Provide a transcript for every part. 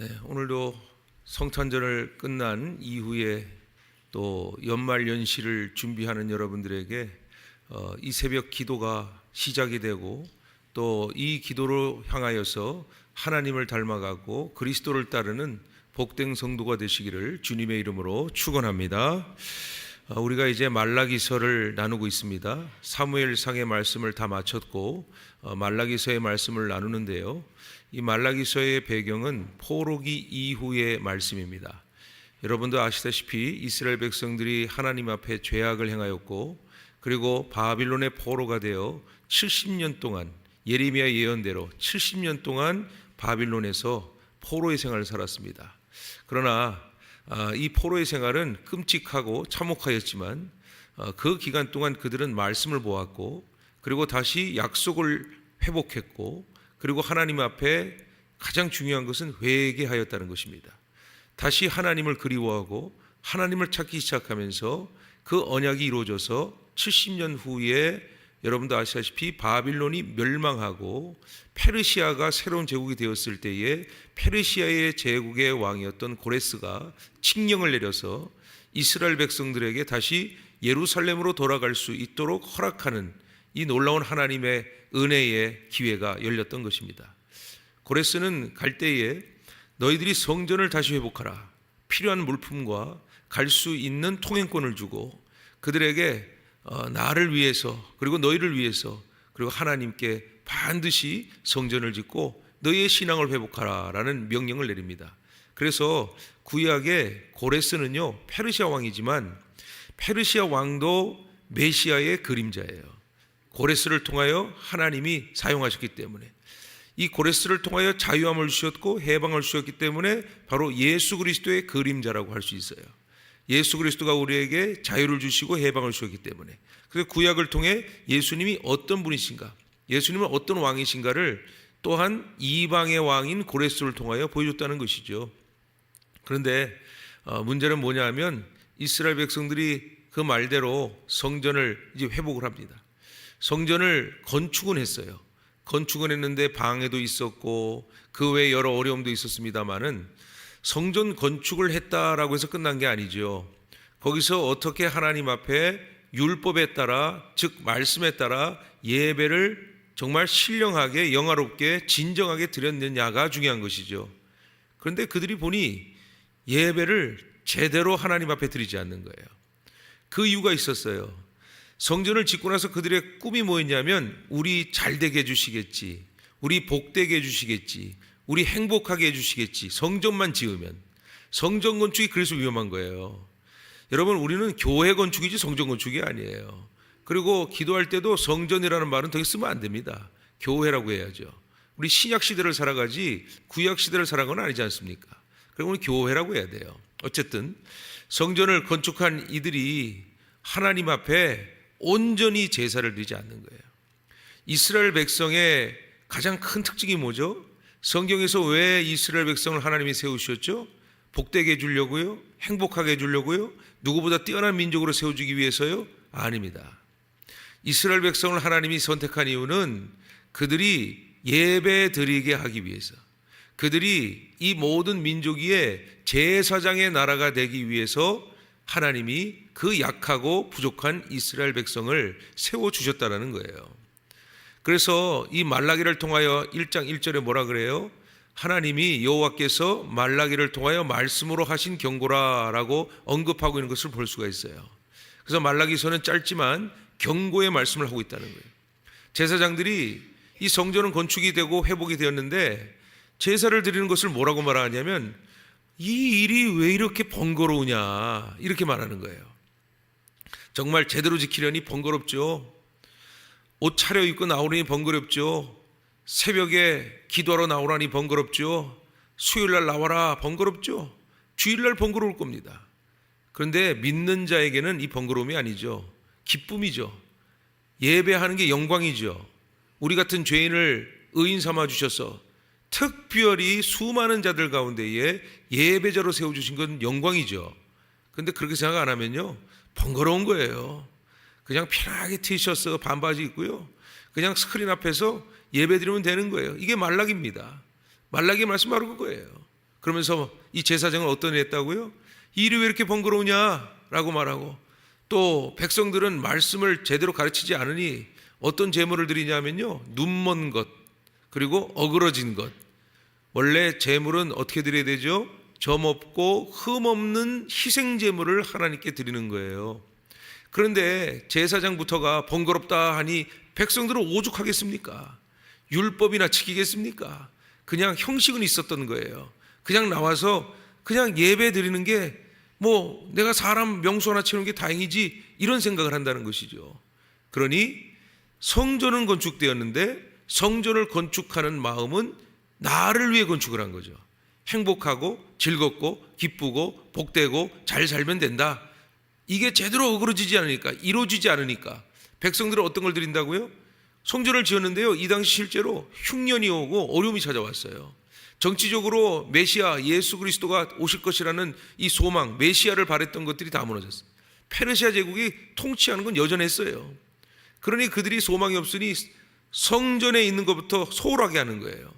네, 오늘도 성탄절을 끝난 이후에 또 연말 연시를 준비하는 여러분들에게 어, 이 새벽 기도가 시작이 되고 또 이 기도로 향하여서 하나님을 닮아가고 그리스도를 따르는 복된 성도가 되시기를 주님의 이름으로 축원합니다. 어, 우리가 이제 말라기서를 나누고 있습니다. 사무엘상의 말씀을 다 마쳤고 어, 말라기서의 말씀을 나누는데요. 이 말라기서의 배경은 포로기 이후의 말씀입니다. 여러분도 아시다시피 이스라엘 백성들이 하나님 앞에 죄악을 행하였고 그리고 바빌론의 포로가 되어 70년 동안 예레미야 예언대로 70년 동안 바빌론에서 포로의 생활을 살았습니다. 그러나 아, 이 포로의 생활은 끔찍하고 참혹하였지만 어, 그 기간 동안 그들은 말씀을 보았고 그리고 다시 약속을 회복했고 그리고 하나님 앞에 가장 중요한 것은 회개하였다는 것입니다. 다시 하나님을 그리워하고 하나님을 찾기 시작하면서 그 언약이 이루어져서 70년 후에 여러분도 아시다시피 바빌론이 멸망하고 페르시아가 새로운 제국이 되었을 때에 페르시아의 제국의 왕이었던 고레스가 칙령을 내려서 이스라엘 백성들에게 다시 예루살렘으로 돌아갈 수 있도록 허락하는 이 놀라운 하나님의 은혜의 기회가 열렸던 것입니다. 고레스는 갈 때에 너희들이 성전을 다시 회복하라. 필요한 물품과 갈 수 있는 통행권을 주고 그들에게 어, 나를 위해서 그리고 너희를 위해서 그리고 하나님께 반드시 성전을 짓고 너희의 신앙을 회복하라라는 명령을 내립니다. 그래서 구약의 고레스는요 페르시아 왕이지만 페르시아 왕도 메시아의 그림자예요. 고레스를 통하여 하나님이 사용하셨기 때문에 이 고레스를 통하여 자유함을 주셨고 해방을 주셨기 때문에 바로 예수 그리스도의 그림자라고 할 수 있어요. 예수 그리스도가 우리에게 자유를 주시고 해방을 주셨기 때문에 그래서 구약을 통해 예수님이 어떤 분이신가, 예수님은 어떤 왕이신가를 또한 이방의 왕인 고레스를 통하여 보여줬다는 것이죠. 그런데 어, 문제는 뭐냐 하면 이스라엘 백성들이 그 말대로 성전을 이제 회복을 합니다. 성전을 건축은 했어요. 건축은 했는데 방해도 있었고 그 외에 여러 어려움도 있었습니다만은 성전 건축을 했다라고 해서 끝난 게 아니죠. 거기서 어떻게 하나님 앞에 율법에 따라 즉 말씀에 따라 예배를 정말 신령하게 영화롭게 진정하게 드렸느냐가 중요한 것이죠. 그런데 그들이 보니 예배를 제대로 하나님 앞에 드리지 않는 거예요. 그 이유가 있었어요. 성전을 짓고 나서 그들의 꿈이 뭐였냐면 우리 잘 되게 해 주시겠지. 우리 복되게 해 주시겠지. 우리 행복하게 해주시겠지. 성전만 지으면. 성전 건축이 그래서 위험한 거예요. 여러분, 우리는 교회 건축이지 성전 건축이 아니에요. 그리고 기도할 때도 성전이라는 말은 더 쓰면 안 됩니다. 교회라고 해야죠. 우리 신약 시대를 살아가지 구약 시대를 살아가는 건 아니지 않습니까? 그리고 우리 교회라고 해야 돼요. 어쨌든 성전을 건축한 이들이 하나님 앞에 온전히 제사를 드리지 않는 거예요. 이스라엘 백성의 가장 큰 특징이 뭐죠? 성경에서 왜 이스라엘 백성을 하나님이 세우셨죠? 복되게 해주려고요? 행복하게 해주려고요? 누구보다 뛰어난 민족으로 세워주기 위해서요? 아닙니다. 이스라엘 백성을 하나님이 선택한 이유는 그들이 예배 드리게 하기 위해서 그들이 이 모든 민족 위에 제사장의 나라가 되기 위해서 하나님이 그 약하고 부족한 이스라엘 백성을 세워 주셨다라는 거예요. 그래서 이 말라기를 통하여 1장 1절에 뭐라 그래요? 하나님이 여호와께서 말라기를 통하여 말씀으로 하신 경고라라고 언급하고 있는 것을 볼 수가 있어요. 그래서 말라기서는 짧지만 경고의 말씀을 하고 있다는 거예요. 제사장들이 이 성전은 건축이 되고 회복이 되었는데 제사를 드리는 것을 뭐라고 말하냐면 이 일이 왜 이렇게 번거로우냐 이렇게 말하는 거예요. 정말 제대로 지키려니 번거롭죠. 옷 차려입고 나오려니 번거롭죠. 새벽에 기도하러 나오라니 번거롭죠. 수요일날 나와라 번거롭죠. 주일날 번거로울 겁니다. 그런데 믿는 자에게는 이 번거로움이 아니죠. 기쁨이죠. 예배하는 게 영광이죠. 우리 같은 죄인을 의인 삼아 주셔서 특별히 수많은 자들 가운데에 예배자로 세워주신 건 영광이죠. 근데 그렇게 생각 안 하면요. 번거로운 거예요. 그냥 편하게 티셔츠 반바지 입고요. 그냥 스크린 앞에서 예배 드리면 되는 거예요. 이게 말락입니다. 말락의 말씀 바로 그거예요. 그러면서 이 제사장은 어떤 일 했다고요? 일이 왜 이렇게 번거로우냐라고 말하고 또 백성들은 말씀을 제대로 가르치지 않으니 어떤 제물을 드리냐면요. 눈먼 것 그리고 어그러진 것. 원래 제물은 어떻게 드려야 되죠? 점 없고 흠 없는 희생 제물을 하나님께 드리는 거예요. 그런데 제사장부터가 번거롭다 하니 백성들은 오죽하겠습니까? 율법이나 지키겠습니까? 그냥 형식은 있었던 거예요. 그냥 나와서 그냥 예배 드리는 게 뭐 내가 사람 명수 하나 채우는 게 다행이지 이런 생각을 한다는 것이죠. 그러니 성전은 건축되었는데 성전을 건축하는 마음은 나를 위해 건축을 한 거죠. 행복하고 즐겁고 기쁘고 복되고 잘 살면 된다. 이게 제대로 어그러지지 않으니까 이루어지지 않으니까 백성들은 어떤 걸 드린다고요? 성전을 지었는데요. 이 당시 실제로 흉년이 오고 어려움이 찾아왔어요. 정치적으로 메시아 예수 그리스도가 오실 것이라는 이 소망, 메시아를 바랬던 것들이 다 무너졌어요. 페르시아 제국이 통치하는 건 여전했어요. 그러니 그들이 소망이 없으니 성전에 있는 것부터 소홀하게 하는 거예요.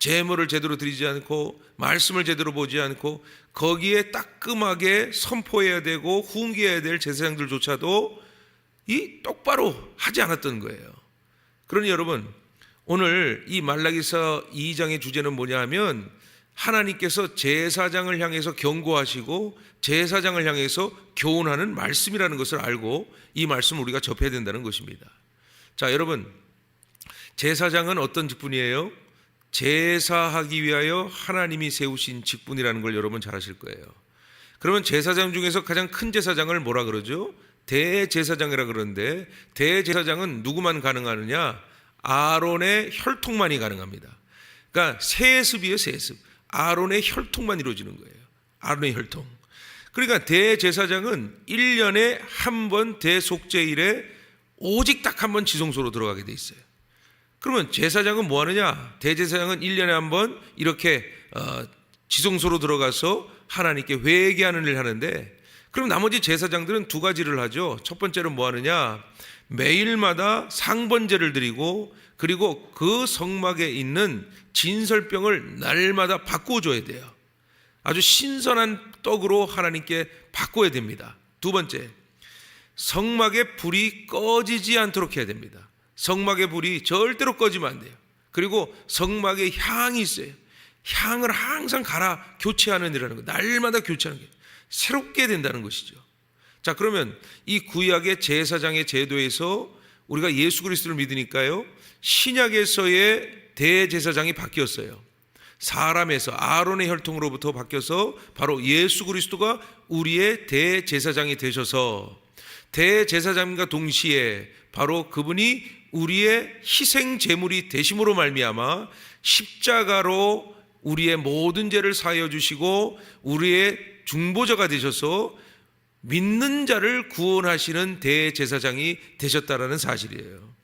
제물을 제대로 드리지 않고 말씀을 제대로 보지 않고 거기에 따끔하게 선포해야 되고 훈계해야 될 제사장들조차도 이 똑바로 하지 않았던 거예요. 그러니 여러분 오늘 이 말라기서 2장의 주제는 뭐냐 하면 하나님께서 제사장을 향해서 경고하시고 제사장을 향해서 교훈하는 말씀이라는 것을 알고 이 말씀을 우리가 접해야 된다는 것입니다. 자, 여러분. 제사장은 어떤 직분이에요? 제사하기 위하여 하나님이 세우신 직분이라는 걸 여러분 잘 아실 거예요. 그러면 제사장 중에서 가장 큰 제사장을 뭐라 그러죠? 대제사장이라 그러는데 대제사장은 누구만 가능하느냐? 아론의 혈통만이 가능합니다. 그러니까 세습이에요, 세습. 아론의 혈통만 이루어지는 거예요. 아론의 혈통. 그러니까 대제사장은 1년에 한 번 대속제일에 오직 딱 한 번 지성소로 들어가게 돼 있어요. 그러면 제사장은 뭐 하느냐? 대제사장은 1년에 한 번 이렇게 어, 지성소로 들어가서 하나님께 회개하는 일을 하는데 그럼 나머지 제사장들은 두 가지를 하죠. 첫 번째는 뭐 하느냐? 매일마다 상번제를 드리고 그리고 그 성막에 있는 진설병을 날마다 바꾸어 줘야 돼요. 아주 신선한 떡으로 하나님께 바꿔야 됩니다. 두 번째, 성막의 불이 꺼지지 않도록 해야 됩니다. 성막의 불이 절대로 꺼지면 안 돼요. 그리고 성막에 향이 있어요. 향을 항상 갈아 교체하는 일이라는 거. 날마다 교체하는 게 새롭게 된다는 것이죠. 자, 그러면 이 구약의 제사장의 제도에서 우리가 예수 그리스도를 믿으니까요. 신약에서의 대제사장이 바뀌었어요. 사람에서 아론의 혈통으로부터 바뀌어서 바로 예수 그리스도가 우리의 대제사장이 되셔서 대제사장과 동시에 바로 그분이 우리의 희생 제물이 되심으로 말미암아 십자가로 우리의 모든 죄를 사하여 주시고 우리의 중보자가 되셔서 믿는 자를 구원하시는 대제사장이 되셨다라는 사실이에요.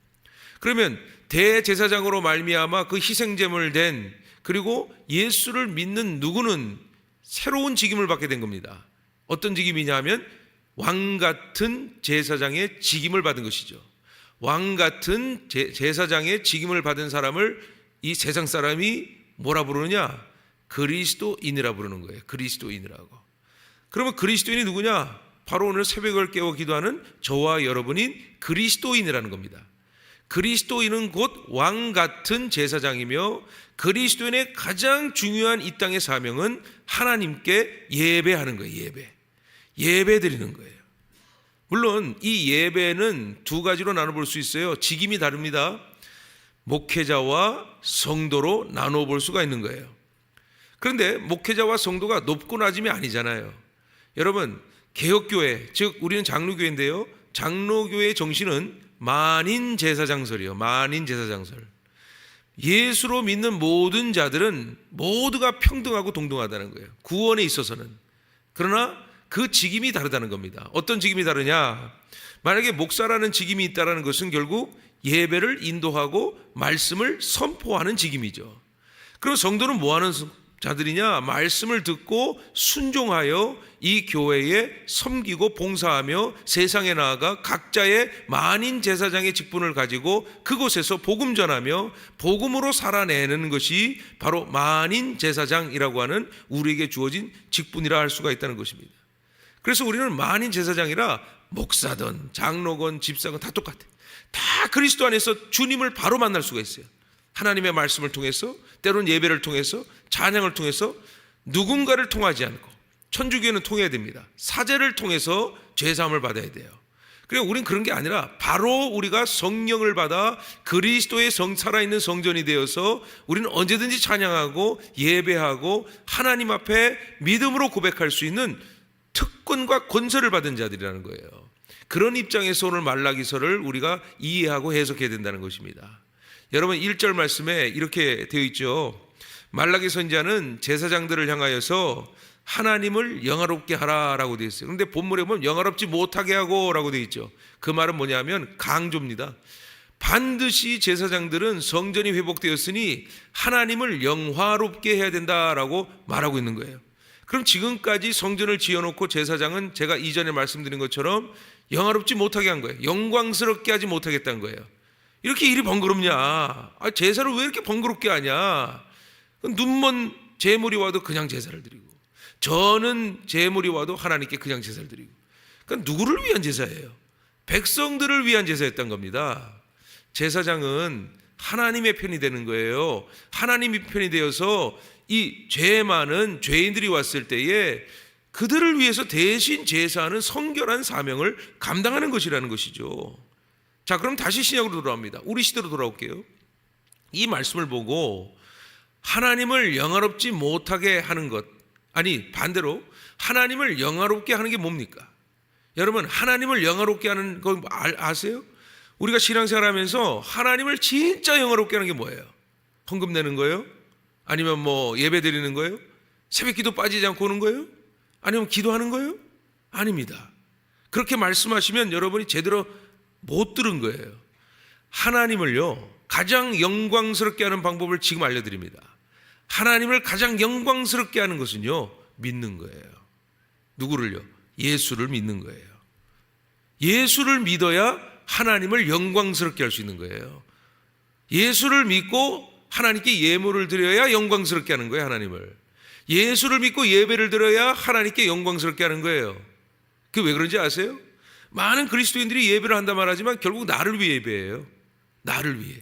그러면 대제사장으로 말미암아 그 희생 제물 된 그리고 예수를 믿는 누구는 새로운 직임을 받게 된 겁니다. 어떤 직임이냐면 왕 같은 제사장의 직임을 받은 것이죠. 왕 같은 제, 제사장의 직임을 받은 사람을 이 세상 사람이 뭐라 부르느냐? 그리스도인이라 부르는 거예요. 그리스도인이라고. 그러면 그리스도인이 누구냐? 바로 오늘 새벽을 깨워 기도하는 저와 여러분인 그리스도인이라는 겁니다. 그리스도인은 곧 왕 같은 제사장이며 그리스도인의 가장 중요한 이 땅의 사명은 하나님께 예배하는 거예요. 예배. 예배 드리는 거예요. 물론 이 예배는 두 가지로 나눠볼 수 있어요. 직임이 다릅니다. 목회자와 성도로 나눠 볼 수가 있는 거예요. 그런데 목회자와 성도가 높고 낮음이 아니잖아요. 여러분, 개혁교회, 즉 우리는 장로교회인데요. 장로교회의 정신은 만인 제사장설이요. 만인 제사장설. 예수로 믿는 모든 자들은 모두가 평등하고 동등하다는 거예요. 구원에 있어서는. 그러나 그 직임이 다르다는 겁니다. 어떤 직임이 다르냐? 만약에 목사라는 직임이 있다라는 것은 결국 예배를 인도하고 말씀을 선포하는 직임이죠. 그럼 성도는 뭐 하는 자들이냐 말씀을 듣고 순종하여 이 교회에 섬기고 봉사하며 세상에 나아가 각자의 만인 제사장의 직분을 가지고 그곳에서 복음 전하며 복음으로 살아내는 것이 바로 만인 제사장이라고 하는 우리에게 주어진 직분이라 할 수가 있다는 것입니다. 그래서 우리는 만인 제사장이라 목사든 장로건 집사건 다 똑같아. 다 그리스도 안에서 주님을 바로 만날 수가 있어요. 하나님의 말씀을 통해서 때론 예배를 통해서 찬양을 통해서 누군가를 통하지 않고 천주교는 통해야 됩니다. 사제를 통해서 죄 사함을 받아야 돼요. 그래 우리는 그런 게 아니라 바로 우리가 성령을 받아 그리스도의 성 살아있는 성전이 되어서 우리는 언제든지 찬양하고 예배하고 하나님 앞에 믿음으로 고백할 수 있는 특권과 권세를 받은 자들이라는 거예요. 그런 입장에서 오늘 말라기서를 우리가 이해하고 해석해야 된다는 것입니다. 여러분 1절 말씀에 이렇게 되어 있죠. 말라기 선지자는 제사장들을 향하여서 하나님을 영화롭게 하라라고 되어 있어요. 그런데 본문에 보면 영화롭지 못하게 하고라고 되어 있죠. 그 말은 뭐냐면 강조입니다. 반드시 제사장들은 성전이 회복되었으니 하나님을 영화롭게 해야 된다라고 말하고 있는 거예요. 그럼 지금까지 성전을 지어놓고 제사장은 제가 이전에 말씀드린 것처럼 영화롭지 못하게 한 거예요. 영광스럽게 하지 못하겠다는 거예요. 이렇게 일이 번거롭냐? 아, 제사를 왜 이렇게 번거롭게 하냐? 눈먼 제물이 와도 그냥 제사를 드리고, 저는 제물이 와도 하나님께 그냥 제사를 드리고. 그러니까 누구를 위한 제사예요? 백성들을 위한 제사였던 겁니다. 제사장은 하나님의 편이 되는 거예요. 하나님이 편이 되어서 이 죄 많은 죄인들이 왔을 때에 그들을 위해서 대신 제사하는 성결한 사명을 감당하는 것이라는 것이죠. 자, 그럼 다시 신약으로 돌아옵니다. 우리 시대로 돌아올게요. 이 말씀을 보고 하나님을 영화롭지 못하게 하는 것, 아니, 반대로 하나님을 영화롭게 하는 게 뭡니까? 여러분, 하나님을 영화롭게 하는 거 아세요? 우리가 신앙생활 하면서 하나님을 진짜 영화롭게 하는 게 뭐예요? 헌금 내는 거예요? 아니면 뭐 예배 드리는 거예요? 새벽 기도 빠지지 않고 오는 거예요? 아니면 기도하는 거예요? 아닙니다. 그렇게 말씀하시면 여러분이 제대로 못 들은 거예요. 하나님을요, 가장 영광스럽게 하는 방법을 지금 알려드립니다. 하나님을 가장 영광스럽게 하는 것은요, 믿는 거예요. 누구를요? 예수를 믿는 거예요. 예수를 믿어야 하나님을 영광스럽게 할 수 있는 거예요. 예수를 믿고 하나님께 예물을 드려야 영광스럽게 하는 거예요, 하나님을. 예수를 믿고 예배를 드려야 하나님께 영광스럽게 하는 거예요. 그왜 그런지 아세요? 많은 그리스도인들이 예배를 한다 말하지만 결국 나를 위해 예배해요. 나를 위해.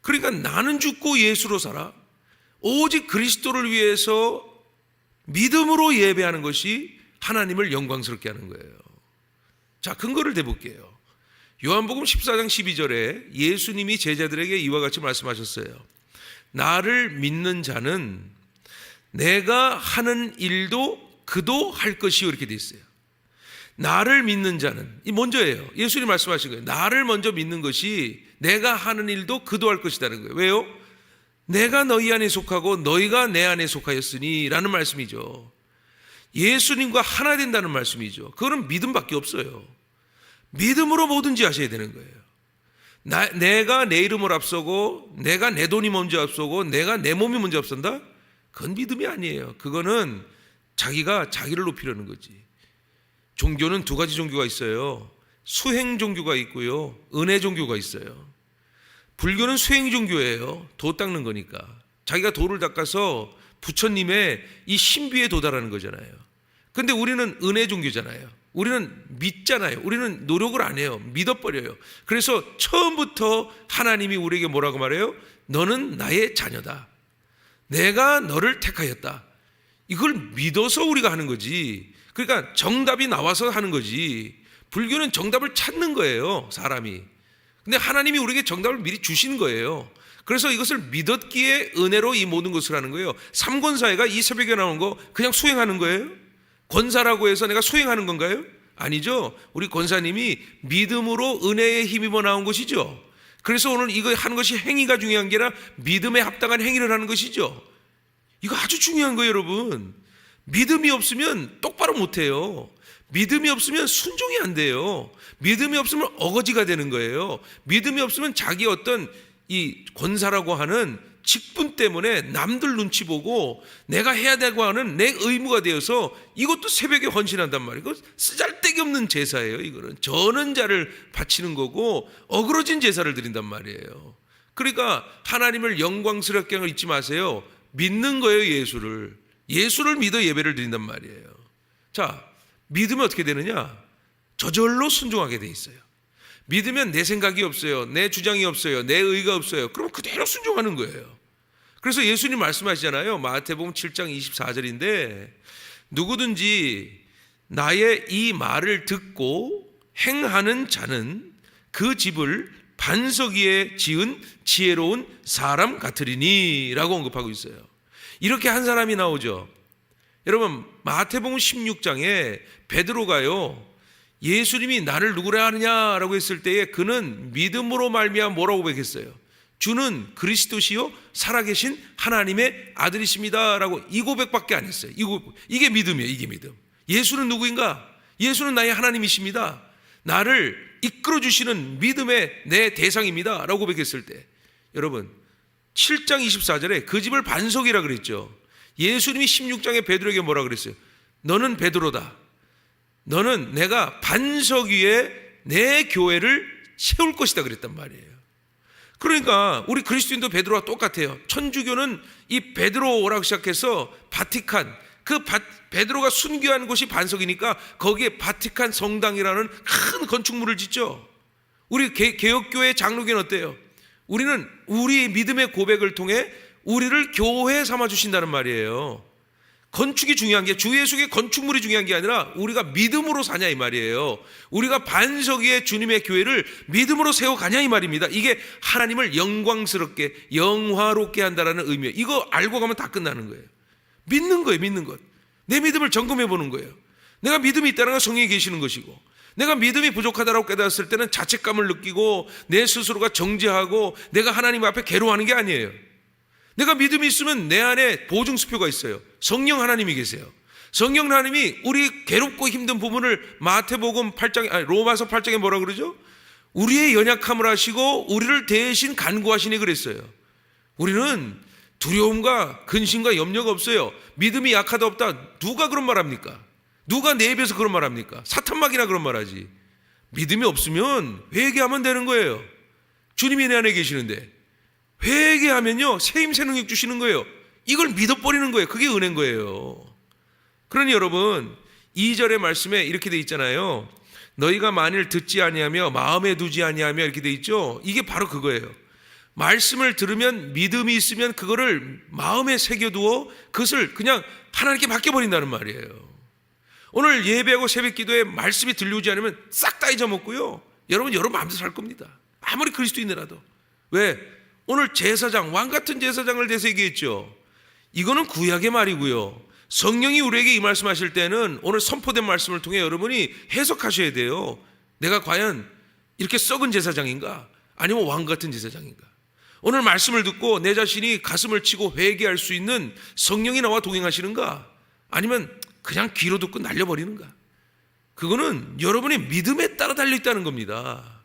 그러니까 나는 죽고 예수로 살아. 오직 그리스도를 위해서 믿음으로 예배하는 것이 하나님을 영광스럽게 하는 거예요. 자, 근거를 대볼게요. 요한복음 14장 12절에 예수님이 제자들에게 이와 같이 말씀하셨어요. 나를 믿는 자는 내가 하는 일도 그도 할 것이요 이렇게 돼 있어요. 나를 믿는 자는 이 먼저예요. 예수님 말씀하신 거예요. 나를 먼저 믿는 것이 내가 하는 일도 그도 할 것이라는 거예요. 왜요? 내가 너희 안에 속하고 너희가 내 안에 속하였으니라는 말씀이죠. 예수님과 하나 된다는 말씀이죠. 그거는 믿음밖에 없어요. 믿음으로 뭐든지 하셔야 되는 거예요. 나, 내가 내 이름을 앞서고 내가 내 돈이 먼저 앞서고 내가 내 몸이 먼저 앞선다? 그건 믿음이 아니에요. 그거는 자기가 자기를 높이려는 거지. 종교는 두 가지 종교가 있어요. 수행 종교가 있고요. 은혜 종교가 있어요. 불교는 수행 종교예요. 도 닦는 거니까. 자기가 도를 닦아서 부처님의 이 신비에 도달하는 거잖아요. 근데 우리는 은혜 종교잖아요. 우리는 믿잖아요. 우리는 노력을 안 해요. 믿어버려요. 그래서 처음부터 하나님이 우리에게 뭐라고 말해요? 너는 나의 자녀다. 내가 너를 택하였다. 이걸 믿어서 우리가 하는 거지. 그러니까 정답이 나와서 하는 거지. 불교는 정답을 찾는 거예요, 사람이. 근데 하나님이 우리에게 정답을 미리 주신 거예요. 그래서 이것을 믿었기에 은혜로 이 모든 것을 하는 거예요. 삼권사회가 이 새벽에 나온 거 그냥 수행하는 거예요? 권사라고 해서 내가 수행하는 건가요? 아니죠. 우리 권사님이 믿음으로 은혜에 힘입어 나온 것이죠. 그래서 오늘 이거 하는 것이 행위가 중요한 게 아니라 믿음에 합당한 행위를 하는 것이죠. 이거 아주 중요한 거예요, 여러분. 믿음이 없으면 똑바로 못 해요. 믿음이 없으면 순종이 안 돼요. 믿음이 없으면 어거지가 되는 거예요. 믿음이 없으면 자기 어떤 이 권사라고 하는 직분 때문에 남들 눈치 보고 내가 해야 되고 하는 내 의무가 되어서 이것도 새벽에 헌신한단 말이에요. 쓰잘데기 없는 제사예요. 이거는 저는 자를 바치는 거고 어그러진 제사를 드린단 말이에요. 그러니까 하나님을 영광스럽게 하는 걸 잊지 마세요. 믿는 거예요, 예수를. 예수를 믿어 예배를 드린단 말이에요. 자, 믿으면 어떻게 되느냐? 저절로 순종하게 돼 있어요. 믿으면 내 생각이 없어요. 내 주장이 없어요. 내 의가 없어요. 그럼 그대로 순종하는 거예요. 그래서 예수님 말씀하시잖아요. 마태복음 7장 24절인데 누구든지 나의 이 말을 듣고 행하는 자는 그 집을 반석 위에 지은 지혜로운 사람 같으리니라고 언급하고 있어요. 이렇게 한 사람이 나오죠. 여러분 마태복음 16장에 베드로가요. 예수님이 나를 누구라 하느냐라고 했을 때에 그는 믿음으로 말미암아 뭐라고 고백했어요? 주는 그리스도시요 살아계신 하나님의 아들이십니다라고 이 고백밖에 안 했어요. 이 고백. 이게 믿음이에요. 이게 믿음. 예수는 누구인가? 예수는 나의 하나님이십니다. 나를 이끌어 주시는 믿음의 내 대상입니다라고 고백했을 때 여러분 7장 24절에 그 집을 반석이라 그랬죠. 예수님이 16장에 베드로에게 뭐라 그랬어요? 너는 베드로다. 너는 내가 반석 위에 내 교회를 세울 것이다 그랬단 말이에요. 그러니까 우리 그리스도인도 베드로와 똑같아요. 천주교는 이 베드로라고 시작해서 바티칸 그 바, 베드로가 순교한 곳이 반석이니까 거기에 바티칸 성당이라는 큰 건축물을 짓죠. 우리 개, 개혁교회 장로교는 어때요? 우리는 우리 믿음의 고백을 통해 우리를 교회 삼아 주신다는 말이에요. 건축이 중요한 게 주 예수의 건축물이 중요한 게 아니라 우리가 믿음으로 사냐 이 말이에요. 우리가 반석 위에 주님의 교회를 믿음으로 세워 가냐 이 말입니다. 이게 하나님을 영광스럽게 영화롭게 한다라는 의미예요. 이거 알고 가면 다 끝나는 거예요. 믿는 거예요, 믿는 것. 내 믿음을 점검해 보는 거예요. 내가 믿음이 있다는 건 성령이 계시는 것이고 내가 믿음이 부족하다고 깨달았을 때는 자책감을 느끼고 내 스스로가 정죄하고 내가 하나님 앞에 괴로워하는 게 아니에요. 내가 믿음이 있으면 내 안에 보증수표가 있어요. 성령 하나님이 계세요. 성령 하나님이 우리 괴롭고 힘든 부분을 마태복음 8장 아니 로마서 8장에 뭐라 그러죠? 우리의 연약함을 하시고 우리를 대신 간구하시니 그랬어요. 우리는 두려움과 근심과 염려가 없어요. 믿음이 약하다 없다. 누가 그런 말 합니까? 누가 내 입에서 그런 말 합니까? 사탄막이나 그런 말 하지. 믿음이 없으면 회개하면 되는 거예요. 주님이 내 안에 계시는데 회개하면요 새임 새 능력 주시는 거예요. 이걸 믿어버리는 거예요. 그게 은혜인 거예요. 그러니 여러분 2절의 말씀에 이렇게 돼 있잖아요. 너희가 만일 듣지 아니하며 마음에 두지 아니하며 이렇게 돼 있죠. 이게 바로 그거예요. 말씀을 들으면 믿음이 있으면 그거를 마음에 새겨두어 그것을 그냥 하나님께 맡겨버린다는 말이에요. 오늘 예배하고 새벽 기도에 말씀이 들려오지 않으면 싹 다 잊어먹고요. 여러분 여러분 마음대로 살 겁니다. 아무리 그리스도인이라도. 왜? 오늘 제사장, 왕 같은 제사장을 대해서 얘기했죠. 이거는 구약의 말이고요. 성령이 우리에게 이 말씀하실 때는 오늘 선포된 말씀을 통해 여러분이 해석하셔야 돼요. 내가 과연 이렇게 썩은 제사장인가? 아니면 왕 같은 제사장인가? 오늘 말씀을 듣고 내 자신이 가슴을 치고 회개할 수 있는 성령이 나와 동행하시는가? 아니면 그냥 귀로 듣고 날려버리는가? 그거는 여러분의 믿음에 따라 달려있다는 겁니다.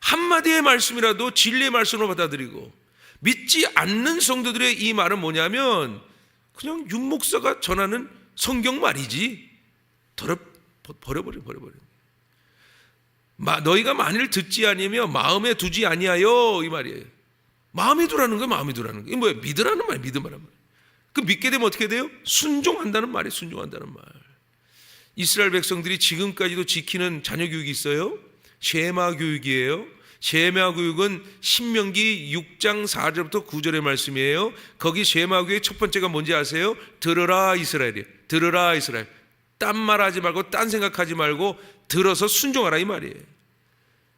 한마디의 말씀이라도 진리의 말씀으로 받아들이고 믿지 않는 성도들의 이 말은 뭐냐면 그냥 윤목사가 전하는 성경 말이지. 버려버려 버려버려. 마, 너희가 만일 듣지 아니며 마음에 두지 아니하여 이 말이에요. 마음에 두라는 거예요 마음에 두라는 거예요 뭐야? 믿으라는 말 믿음이라는 말 그 믿게 되면 어떻게 돼요? 순종한다는 말이에요 순종한다는 말. 이스라엘 백성들이 지금까지도 지키는 자녀 교육이 있어요 쉐마 교육이에요. 쉐마 교육은 신명기 6장 4절부터 9절의 말씀이에요. 거기 쉐마 교육의 첫 번째가 뭔지 아세요? 들어라 이스라엘이에요. 들어라 이스라엘. 딴 말하지 말고 딴 생각하지 말고 들어서 순종하라 이 말이에요.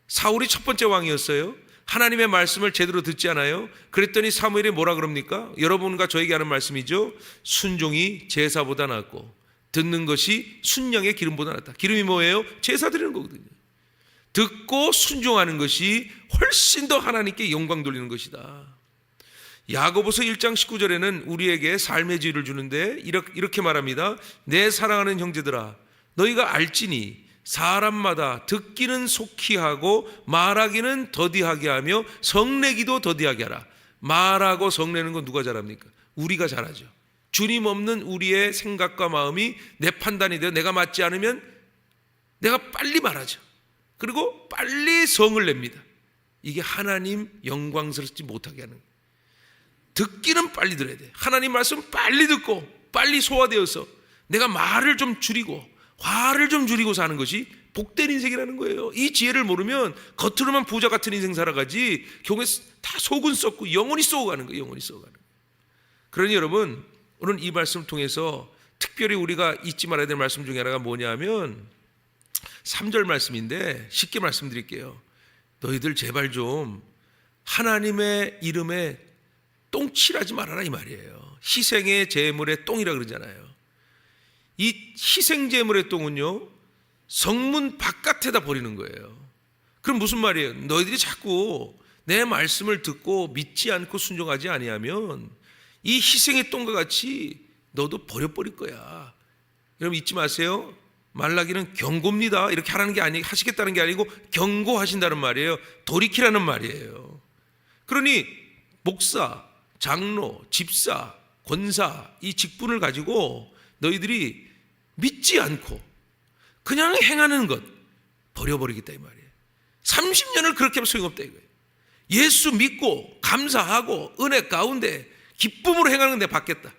사울이 첫 번째 왕이었어요. 하나님의 말씀을 제대로 듣지 않아요. 그랬더니 사무엘이 뭐라 그럽니까? 여러분과 저에게 하는 말씀이죠. 순종이 제사보다 낫고 듣는 것이 순양의 기름보다 낫다. 기름이 뭐예요? 제사 드리는 거거든요. 듣고 순종하는 것이 훨씬 더 하나님께 영광 돌리는 것이다. 야고보서 1장 19절에는 우리에게 삶의 지혜를 주는데 이렇게 말합니다. 내 사랑하는 형제들아 너희가 알지니 사람마다 듣기는 속히 하고 말하기는 더디하게 하며 성내기도 더디하게 하라. 말하고 성내는 건 누가 잘합니까? 우리가 잘하죠. 주님 없는 우리의 생각과 마음이 내 판단이 되어 내가 맞지 않으면 내가 빨리 말하죠. 그리고 빨리 성을 냅니다. 이게 하나님 영광스럽지 못하게 하는. 듣기는 빨리 들어야 돼. 하나님 말씀 빨리 듣고 빨리 소화되어서 내가 말을 좀 줄이고 화를 좀 줄이고 사는 것이 복된 인생이라는 거예요. 이 지혜를 모르면 겉으로만 부자 같은 인생 살아가지 결국에 다 속은 썩고 영원히 썩어가는 거예요. 영원히 썩어가는 거예요. 그러니 여러분 오늘 이 말씀을 통해서 특별히 우리가 잊지 말아야 될 말씀 중에 하나가 뭐냐면 3절 말씀인데 쉽게 말씀드릴게요. 너희들 제발 좀 하나님의 이름에 똥칠하지 말아라 이 말이에요. 희생의 제물의 똥이라 그러잖아요. 이 희생 제물의 똥은요 성문 바깥에다 버리는 거예요. 그럼 무슨 말이에요? 너희들이 자꾸 내 말씀을 듣고 믿지 않고 순종하지 아니하면 이 희생의 똥과 같이 너도 버려버릴 거야. 여러분 잊지 마세요. 말라기는 경고입니다. 이렇게 하라는 게 아니 하시겠다는 게 아니고 경고하신다는 말이에요. 돌이키라는 말이에요. 그러니 목사, 장로, 집사, 권사 이 직분을 가지고 너희들이 믿지 않고 그냥 행하는 것 버려버리겠다 이 말이에요. 30년을 그렇게 하면 소용없다 이거예요. 예수 믿고 감사하고 은혜 가운데 기쁨으로 행하는 건 내가 받겠다.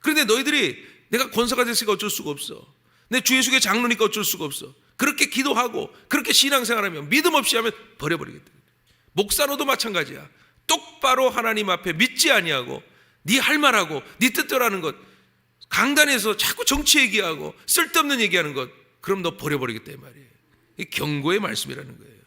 그런데 너희들이 내가 권사가 됐으니까 어쩔 수가 없어. 내 주예수의 장로니까 어쩔 수가 없어. 그렇게 기도하고 그렇게 신앙생활하면 믿음 없이 하면 버려버리겠다. 목사로도 마찬가지야. 똑바로 하나님 앞에 믿지 아니하고 네 할 말하고 네 뜻대로 하는 것 강단에서 자꾸 정치 얘기하고 쓸데없는 얘기하는 것 그럼 너 버려버리겠다 이 말이에요. 이 경고의 말씀이라는 거예요.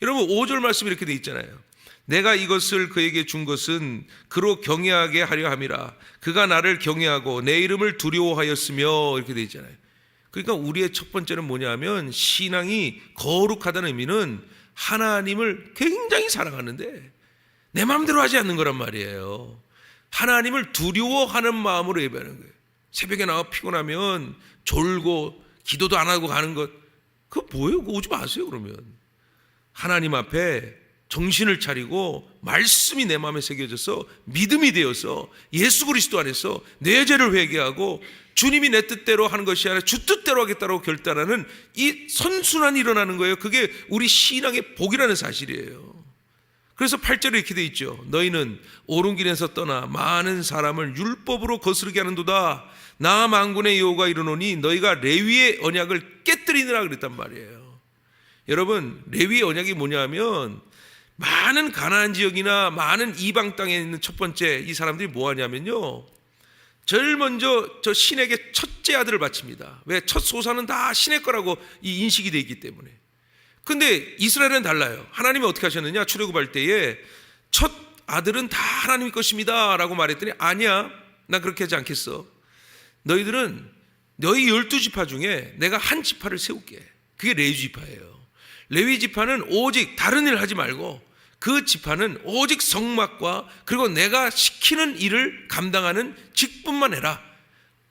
여러분 5절 말씀 이렇게 돼 있잖아요. 내가 이것을 그에게 준 것은 그로 경외하게 하려 함이라. 그가 나를 경외하고 내 이름을 두려워하였으며 이렇게 돼 있잖아요. 그러니까 우리의 첫 번째는 뭐냐면 신앙이 거룩하다는 의미는 하나님을 굉장히 사랑하는데 내 마음대로 하지 않는 거란 말이에요. 하나님을 두려워하는 마음으로 예배하는 거예요. 새벽에 나와 피곤하면 졸고 기도도 안 하고 가는 것 그거 뭐예요? 그거 오지 마세요 그러면 하나님 앞에 정신을 차리고 말씀이 내 마음에 새겨져서 믿음이 되어서 예수 그리스도 안에서 내 죄를 회개하고 주님이 내 뜻대로 하는 것이 아니라 주 뜻대로 하겠다고 결단하는 이 선순환이 일어나는 거예요. 그게 우리 신앙의 복이라는 사실이에요. 그래서 8절에 이렇게 돼 있죠. 너희는 옳은 길에서 떠나 많은 사람을 율법으로 거스르게 하는도다. 나 만군의 여호가 이르노니 너희가 레위의 언약을 깨뜨리느라 그랬단 말이에요. 여러분 레위의 언약이 뭐냐면 많은 가나안 지역이나 많은 이방 땅에 있는 첫 번째 이 사람들이 뭐 하냐면요. 제일 먼저 저 신에게 첫째 아들을 바칩니다. 왜 첫 소사는 다 신의 거라고 이 인식이 돼 있기 때문에. 근데 이스라엘은 달라요. 하나님이 어떻게 하셨느냐? 출애굽할 때에 첫 아들은 다 하나님의 것입니다라고 말했더니 아니야. 나 그렇게 하지 않겠어. 너희들은 너희 열두 지파 중에 내가 한 지파를 세울게. 그게 레위 지파예요. 레위 지파는 오직 다른 일을 하지 말고 그 지파는 오직 성막과 그리고 내가 시키는 일을 감당하는 직분만 해라.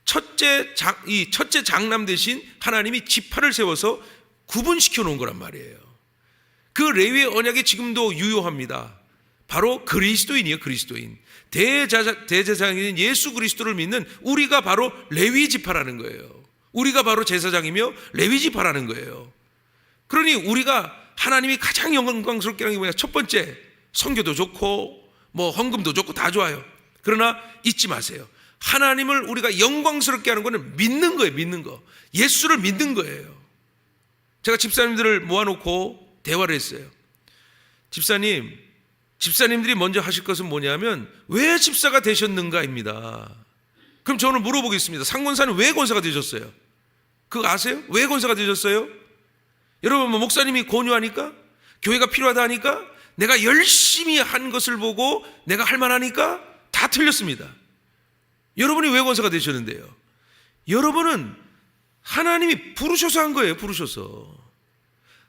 첫째 장, 이 첫째 장남 대신 하나님이 지파를 세워서 구분시켜 놓은 거란 말이에요. 그 레위의 언약이 지금도 유효합니다. 바로 그리스도인이에요, 그리스도인. 대제사, 대제사장인 예수 그리스도를 믿는 우리가 바로 레위 지파라는 거예요. 우리가 바로 제사장이며 레위 지파라는 거예요. 그러니 우리가 하나님이 가장 영광스럽게 하는 게 뭐냐? 첫 번째, 성교도 좋고 뭐 헌금도 좋고 다 좋아요. 그러나 잊지 마세요. 하나님을 우리가 영광스럽게 하는 거는 믿는 거예요, 믿는 거. 예수를 믿는 거예요. 제가 집사님들을 모아놓고 대화를 했어요. 집사님, 집사님들이 먼저 하실 것은 뭐냐면 왜 집사가 되셨는가입니다. 그럼 저는 물어보겠습니다. 상권사는 왜 권사가 되셨어요? 그거 아세요? 왜 권사가 되셨어요? 여러분 뭐 목사님이 권유하니까 교회가 필요하다 하니까 내가 열심히 한 것을 보고 내가 할 만하니까 다 틀렸습니다. 여러분이 왜 권사가 되셨는데요? 여러분은 하나님이 부르셔서 한 거예요. 부르셔서.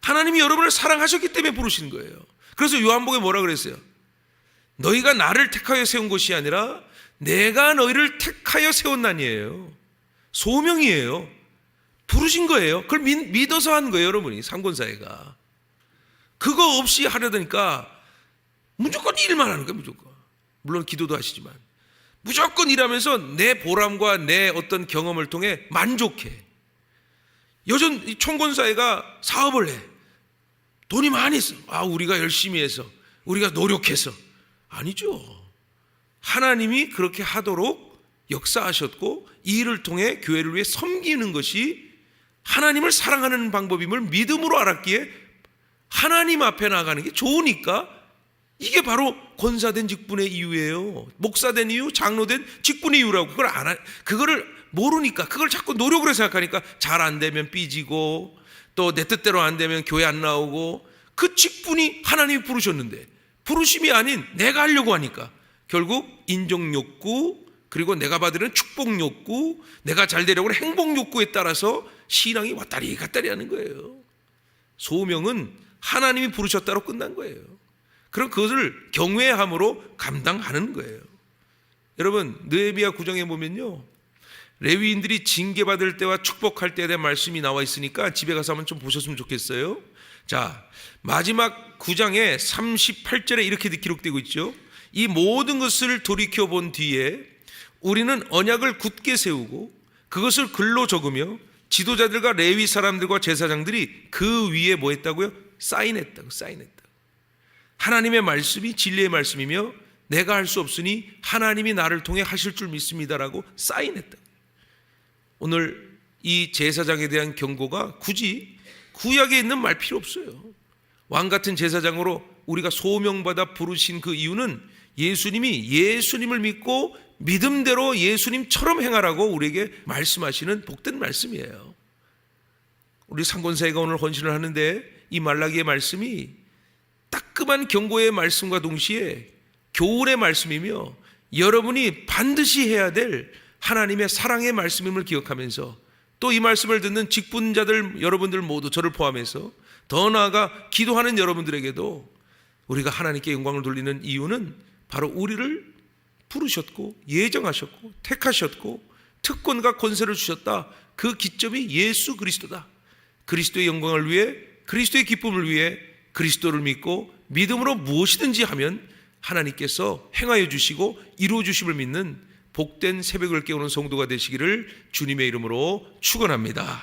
하나님이 여러분을 사랑하셨기 때문에 부르신 거예요. 그래서 요한복에 뭐라 그랬어요? 너희가 나를 택하여 세운 것이 아니라 내가 너희를 택하여 세웠나니에요. 소명이에요. 부르신 거예요. 그걸 믿, 어서한 거예요, 여러분이 상권사회가. 그거 없이 하려니까 무조건 일만 하는 거예요, 무조건. 물론 기도도 하시지만 무조건 일하면서 내 보람과 내 어떤 경험을 통해 만족해. 여전 이 총권사회가 사업을 해. 돈이 많이 있어. 아, 우리가 열심히 해서, 우리가 노력해서. 아니죠. 하나님이 그렇게 하도록 역사하셨고, 이 일을 통해 교회를 위해 섬기는 것이 하나님을 사랑하는 방법임을 믿음으로 알았기에 하나님 앞에 나가는 게 좋으니까 이게 바로 권사된 직분의 이유예요. 목사된 이유, 장로된 직분의 이유라고 그걸 안 하, 그거를 모르니까 그걸 자꾸 노력으로 생각하니까 잘 안 되면 삐지고 또 내 뜻대로 안 되면 교회 안 나오고 그 직분이 하나님이 부르셨는데 부르심이 아닌 내가 하려고 하니까 결국 인정 욕구 그리고 내가 받으는 축복 욕구, 내가 잘 되려고 행복 욕구에 따라서 신앙이 왔다리 갔다리 하는 거예요. 소명은 하나님이 부르셨다로 끝난 거예요. 그럼 그것을 경외함으로 감당하는 거예요. 여러분, 느헤미야 구정에 보면요. 레위인들이 징계받을 때와 축복할 때에 대한 말씀이 나와 있으니까 집에 가서 한번 좀 보셨으면 좋겠어요. 자, 마지막 구장에 38절에 이렇게 기록되고 있죠. 이 모든 것을 돌이켜 본 뒤에 우리는 언약을 굳게 세우고 그것을 글로 적으며 지도자들과 레위 사람들과 제사장들이 그 위에 뭐 했다고요? 사인했다고, 사인했다고. 하나님의 말씀이 진리의 말씀이며 내가 할 수 없으니 하나님이 나를 통해 하실 줄 믿습니다라고 사인했다. 오늘 이 제사장에 대한 경고가 굳이 구약에 있는 말 필요 없어요. 왕 같은 제사장으로 우리가 소명받아 부르신 그 이유는 예수님이 예수님을 믿고 믿음대로 예수님처럼 행하라고 우리에게 말씀하시는 복된 말씀이에요. 우리 상권사회가 오늘 헌신을 하는데 이 말라기의 말씀이 따끔한 경고의 말씀과 동시에 교훈의 말씀이며 여러분이 반드시 해야 될 하나님의 사랑의 말씀임을 기억하면서 또 이 말씀을 듣는 직분자들 여러분들 모두 저를 포함해서 더 나아가 기도하는 여러분들에게도 우리가 하나님께 영광을 돌리는 이유는 바로 우리를 부르셨고 예정하셨고 택하셨고 특권과 권세를 주셨다. 그 기점이 예수 그리스도다. 그리스도의 영광을 위해 그리스도의 기쁨을 위해 그리스도를 믿고 믿음으로 무엇이든지 하면 하나님께서 행하여 주시고 이루어 주심을 믿는 복된 새벽을 깨우는 성도가 되시기를 주님의 이름으로 축원합니다.